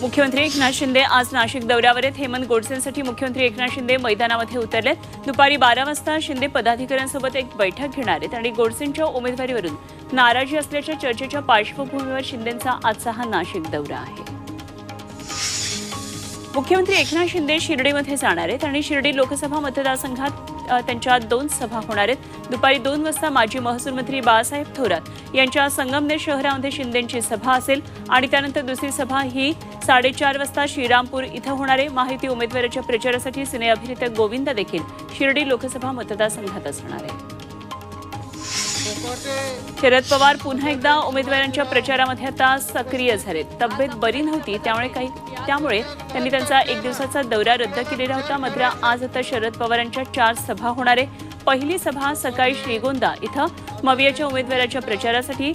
मुख्यमंत्री एकनाथ शिंदे आज नाशिक दौऱ्यावर आहेत. हेमंत गोडसेंसाठी मुख्यमंत्री एकनाथ शिंदे मैदानामध्ये उतरलेत. दुपारी बारा वाजता शिंदे पदाधिकाऱ्यांसोबत एक बैठक घेणार आहेत आणि गोडसेंच्या उमेदवारीवरून नाराजी असल्याच्या चर्चेच्या पार्श्वभूमीवर शिंदेंचा आजचा हा नाशिक दौरा आहे. मुख्यमंत्री एकनाथ शिंदे शिर्डीमध्ये जाणार आहेत आणि शिर्डी लोकसभा मतदारसंघात त्यांच्या दोन सभा होणार आहेत. दुपारी दोन वाजता माजी महसूल मंत्री बाळासाहेब थोरात यांच्या संगमनेर शहरामध्ये शिंदेची सभा असेल आणि त्यानंतर दुसरी सभा ही साडेचार वाजता श्रीरामपूर इथं होणार आहे. माहिती उमेदवाराच्या प्रचारासाठी सिने अभिनेते गोविंद देखील शिर्डी लोकसभा मतदारसंघात असणार आहे. शरद पवार पुन्हा एकदा उमेदवारांच्या प्रचारामध्ये आता सक्रिय झाले तब्येत बरी नव्हती त्यामुळे काही त्यामुळे त्यांनी त्यांचा एक दिवसाचा दौरा रद्द केलेला होता. मात्र आज आता शरद पवारांच्या चार सभा होणार आहे. पहिली सभा सकाळी श्रीगोंदा इथं. मवियाच्या उमेदवाराच्या प्रचारासाठी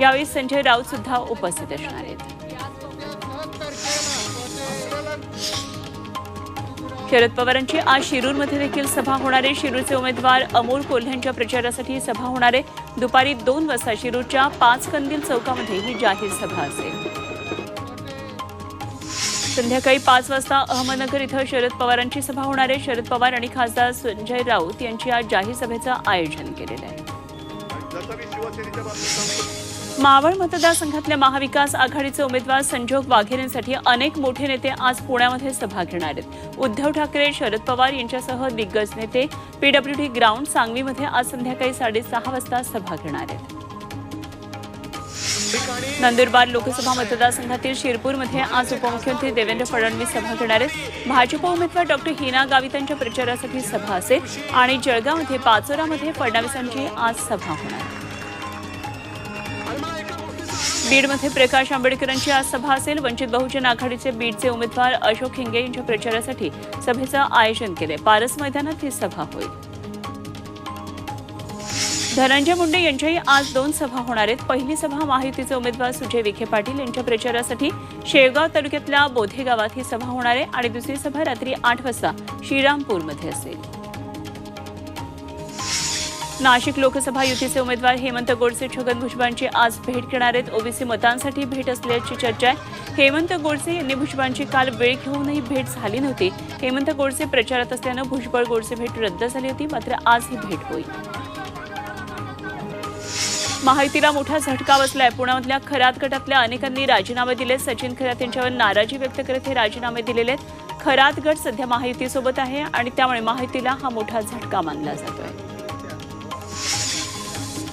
यावेळी संजय राऊत सुद्धा उपस्थित असणार आहेत. शरद पवारांची आज शिरूरमध्ये देखील सभा होणार आहे. शिरूरचे उमेदवार अमोल कोल्ह्यांच्या प्रचारासाठी सभा होणार आहे. दुपारी दोन वाजता शिरूरच्या पाच कंदील चौकामध्ये ही जाहीर सभा असेल. संध्याकाळी पाच वाजता अहमदनगर इथं शरद पवारांची सभा होणार आहे. शरद पवार आणि खासदार संजय राऊत यांची आज जाहीर सभेचं आयोजन केलेलं आहे. मावळ मतदारसंघातल्या महाविकास आघाडीचे उमेदवार संजोग वाघेरेंसाठी अनेक मोठे नेते आज पुण्यामध्ये सभा घेणार आहेत. उद्धव ठाकरे शरद पवार यांच्यासह दिग्गज नेते पीडब्ल्यूडी ग्राउंड सांगवीमध्ये आज संध्याकाळी साडेसहा वाजता सभा घेणार आहेत. नंदुरबार लोकसभा मतदारसंघातील शिरपूरमध्ये आज उपमुख्यमंत्री देवेंद्र फडणवीस सभा घेणार आहेत. भाजप उमेदवार डॉक्टर हिना गावित यांच्या प्रचारासाठी सभा असेल आणि जळगावमध्ये पाचोरामध्ये फडणवीसांची आज सभा होणार बीडमध्ये प्रकाश आंबेडकरांची आज सभा असेल. वंचित बहुजन आघाडीचे बीडचे उमेदवार अशोक हिंगे यांच्या प्रचारासाठी सभेचं आयोजन केले पारस मैदानात ही सभा होईल. धनंजय मुंडे यांच्याही आज दोन सभा होणार आहेत. पहिली सभा महायुतीचे उमेदवार सुजय विखे पाटील यांच्या प्रचारासाठी शेळगाव तालुक्यातल्या बोधे गावात ही सभा होणार आहे आणि दुसरी सभा रात्री आठ वाजता श्रीरामपूरमध्ये असेल. नाशिक लोकसभा युतीचे उमेदवार हेमंत गोडसे छगन भुजबळांची आज भेट घेणार आहेत. ओबीसी मतांसाठी भेट असल्याची चर्चा आहे. हेमंत गोडसे यांनी भुजबळांची काल वेळ घेऊनही भेट झाली नव्हती. हेमंत गोडसे प्रचारात असल्यानं भुजबळ गोडसे भेट रद्द झाली होती. मात्र आज ही भेट होईल. माहितीला मोठा झटका बसलाय. पुण्यामधल्या खरात गटातल्या अनेकांनी राजीनामे दिले. सचिन खरात यांच्यावर नाराजी व्यक्त करत हे राजीनामे दिलेले आहेत. खरात गट सध्या माहितीसोबत आहे आणि त्यामुळे माहितीला हा मोठा झटका मानला जातोय.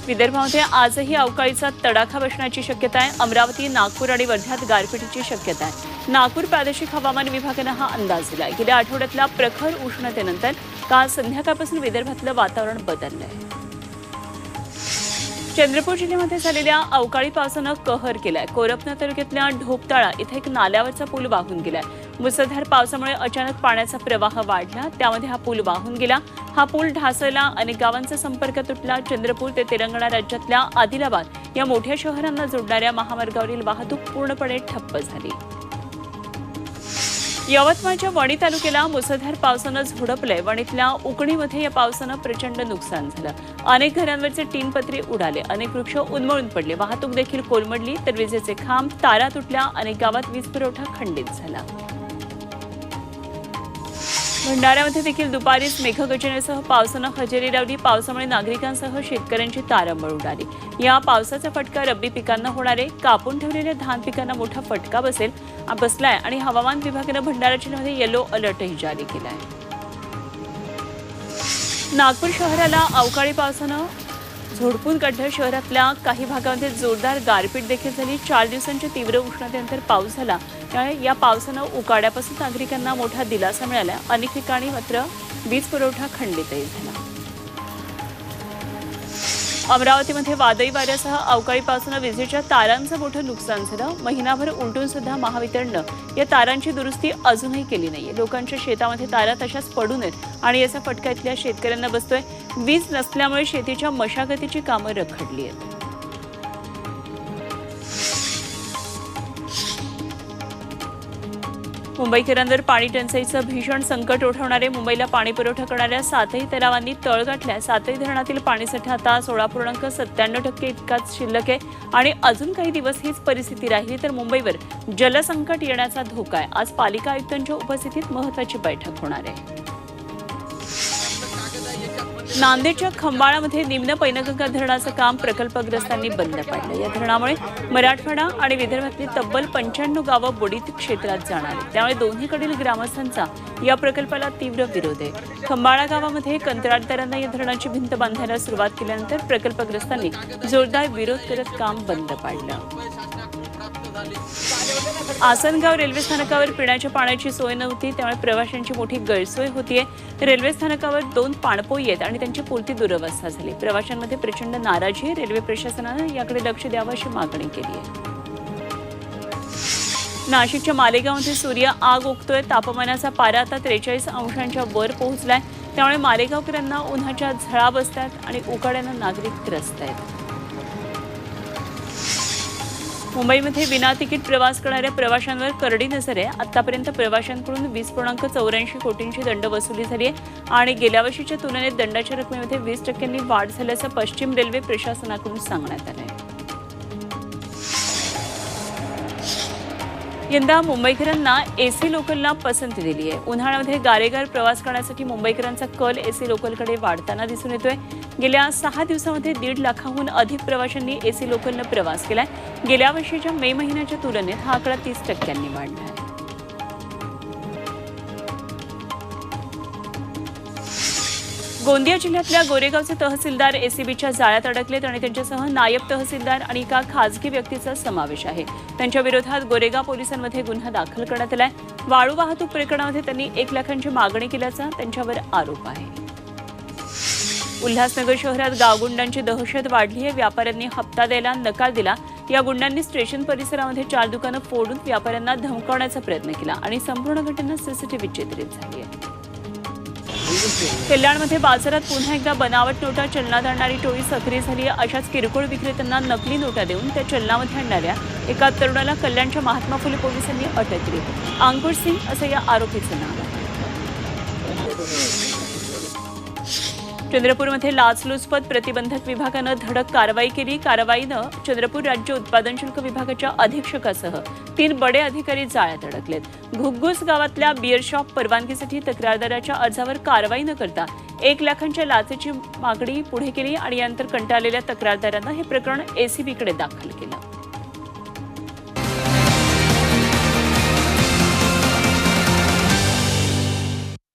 विदर्भामध्ये आजही अवकाळीचा तडाखा बसण्याची शक्यता आहे. अमरावती नागपूर आणि वर्ध्यात गारपिटीची शक्यता आहे. नागपूर प्रादेशिक हवामान विभागानं हा अंदाज दिला गेल्या आठवड्यातल्या प्रखर उष्णतेनंतर काल संध्याकाळपासून विदर्भातलं वातावरण बदललं आहे चंद्रपूर जिल्ह्यामध्ये झालेल्या अवकाळी पावसानं कहर केलाय. कोरपना तालुक्यातल्या ढोपताळा इथे एक नाल्यावरचा पूल वाहून गेलाय. मुसळधार पावसामुळे अचानक पाण्याचा प्रवाह वाढला. त्यामध्ये हा पूल वाहून गेला. हा पूल ढासळला अनेक गावांचा संपर्क तुटला. चंद्रपूर ते तेलंगणा राज्यातल्या आदिलाबाद या मोठ्या शहरांना जोडणाऱ्या महामार्गावरील वाहतूक पूर्णपणे ठप्प झाली. यवतमाळच्या वणी तालुक्याला मुसळधार पावसानं झोडपलंय. वणीतल्या उकणीमध्ये या पावसानं प्रचंड नुकसान झालं. अनेक घरांवरचे टीन पत्रे उडाले. अनेक वृक्ष उन्मळून पडले. वाहतूक देखील कोलमडली. तर विजेचे खांब तारा तुटल्या. अनेक गावात वीज पुरवठा खंडित झाला. भंडाऱ्यामध्ये देखील दुपारीच मेघगर्जनेसह पावसानं हजेरी लावली. पावसामुळे नागरिकांसह शेतकऱ्यांची तारंबळ उडाली. या पावसाचा फटका रब्बी पिकांना होणार आहे. कापून ठेवलेल्या धान पिकांना मोठा फटका बसेल बसलाय आणि हवामान विभागानं भंडारा जिल्ह्यामध्ये येलो अलर्टही जारी केला आहे नागपूर शहराला अवकाळी पावसानं झोडपून काढलं. शहरातल्या काही भागामध्ये जोरदार गारपीट देखील झाली. चार दिवसांच्या तीव्र उष्णतेनंतर पाऊस झाला. त्यामुळे या पावसानं उकाड्यापासून नागरिकांना मोठा दिलासा मिळाला. अनेक ठिकाणी मात्र वीज पुरवठा खंडितही झाला अमरावतीमध्ये वादळी वाऱ्यासह अवकाळी पावसानं विजेच्या तारांचं मोठं नुकसान झालं. महिनाभर उलटून सुद्धा महावितरणनं या तारांची दुरुस्ती अजूनही केली नाहीये. लोकांच्या शेतामध्ये तारा तशाच पडून आहेत आणि याचा फटका इथल्या शेतकऱ्यांना बसतोय. वीज नसल्यामुळे शेतीच्या मशागतीची कामं रखडली आहेत. मुंबईकरांवर पाणी टंचाईचं भीषण संकट ओढवणारे मुंबईला पाणी पुरवठा करणाऱ्या सातही तलावांनी तळ गाठल्या. सातही धरणातील पाणीसाठा आता सोळा पूर्णांक सत्त्याण्णव टक्के इतकाच शिल्लक आहे आणि अजून काही दिवस हीच परिस्थिती राहिली तर मुंबईवर जलसंकट येण्याचा धोका आहे. आज पालिका आयुक्तांच्या उपस्थितीत महत्वाची बैठक होणार आहे. नांदेडच्या खंबाळामध्ये निम्न पैनगंगा धरणाचं काम प्रकल्पग्रस्तांनी बंद पाडलं. या धरणामुळे मराठवाडा आणि विदर्भातली तब्बल पंच्याण्णव गावं बुडीत क्षेत्रात जाणार आहेत. त्यामुळे दोन्हीकडील ग्रामस्थांचा या प्रकल्पाला तीव्र विरोध आहे. खंबाळा गावामध्ये कंत्राटदारांना या धरणाची भिंत बांधायला सुरुवात केल्यानंतर प्रकल्पग्रस्तांनी जोरदार विरोध करत काम बंद पाडलं. आसनगाव रेल्वे स्थानकावर पिण्याच्या पाण्याची सोय नव्हती त्यामुळे प्रवाशांची मोठी गैरसोय होतीये. रेल्वे स्थानकावर दोन पाणपोई आहेत आणि त्यांची पुरती दुरवस्था झाली. प्रवाशांमध्ये प्रचंड नाराजी आहे. रेल्वे प्रशासनानं याकडे लक्ष द्यावं अशी मागणी केली आहे. नाशिकच्या मालेगावमध्ये सूर्य आग ओकतोय. तापमानाचा पारा आता त्रेचाळीस अंशांच्या वर पोहोचलाय. त्यामुळे मालेगावकरांना उन्हाच्या झळा बसतात आणि उकाड्यानं नागरिक त्रस्त आहेत. मुंबईमध्ये विना तिकीट प्रवास करणाऱ्या प्रवाशांवर करडी नजर. आहे आतापर्यंत प्रवाशांकडून वीस पूर्णांक चौऱ्याऐंशी कोटींची दंड वसुली झाली आहे. आणि गेल्या वर्षीच्या तुलनेत दंडाच्या रकमेमध्ये वीस टक्क्यांनी वाढ झाल्याचं पश्चिम रेल्वे प्रशासनाकडून सांगण्यात आलं आहे यंदा मुंबईकरांना एसी लोकलला पसंती दिली आहे. उन्हाळ्यामध्ये गारेगार प्रवास करण्यासाठी मुंबईकरांचा कल एसी लोकलकडे वाढताना दिसून येतोय. गेल्या सहा दिवसामध्ये दीड लाखाहून अधिक प्रवाशांनी एसी लोकलनं प्रवास केलाय. गेल्या वर्षीच्या मे महिन्याच्या तुलनेत हा आकडा तीस टक्क्यांनी वाढला आहे. गोंदिया जिल्ह्यातल्या गोरेगावचे तहसीलदार एसीबीच्या जाळ्यात अडकलेत आणि त्यांच्यासह नायब तहसीलदार आणि एका खासगी व्यक्तीचा समावेश आहे. त्यांच्या विरोधात गोरेगाव पोलिसांमध्ये गुन्हा दाखल करण्यात आलाय. वाळू वाहतूक प्रकरणामध्ये त्यांनी एक लाखांची मागणी केल्याचा त्यांच्यावर आरोप आहे. उल्हासनगर शहरात गावगुंडांची दहशत वाढली आहे. व्यापाऱ्यांनी हप्ता द्यायला नकार दिला. या गुंडांनी स्टेशन परिसरामध्ये चार दुकानं फोडून व्यापाऱ्यांना धमकावण्याचा प्रयत्न केला आणि संपूर्ण घटना सीसीटीव्ही चित्रित झाली आहे. कल्याणमध्ये बाजारात पुन्हा एकदा बनावट नोटा चलनात आणणारी टोळी सक्रिय झाली अशाच किरकोळ विक्रेत्यांना नकली नोटा देऊन त्या चलनामध्ये आणणाऱ्या एका तरुणाला कल्याणच्या महात्मा फुले पोलिसांनी अटक केली. अंकुश सिंग असं या आरोपीचं नाव आहे. चंद्रपूरमध्ये लाचलुचपत प्रतिबंधक विभागानं धडक कारवाई केली. कारवाईनं चंद्रपूर राज्य उत्पादन शुल्क विभागाच्या अधीक्षकासह तीन बडे अधिकारी जाळ्यात अडकलेत. घुग्गुस गावातल्या बिअर शॉप परवानगीसाठी तक्रारदाराच्या अर्जावर कारवाई न करता एक लाखांच्या लाचेची मागणी पुढे केली आणि यानंतर कंटाळलेल्या तक्रारदारानं हे प्रकरण एसीबीकडे दाखल केलं.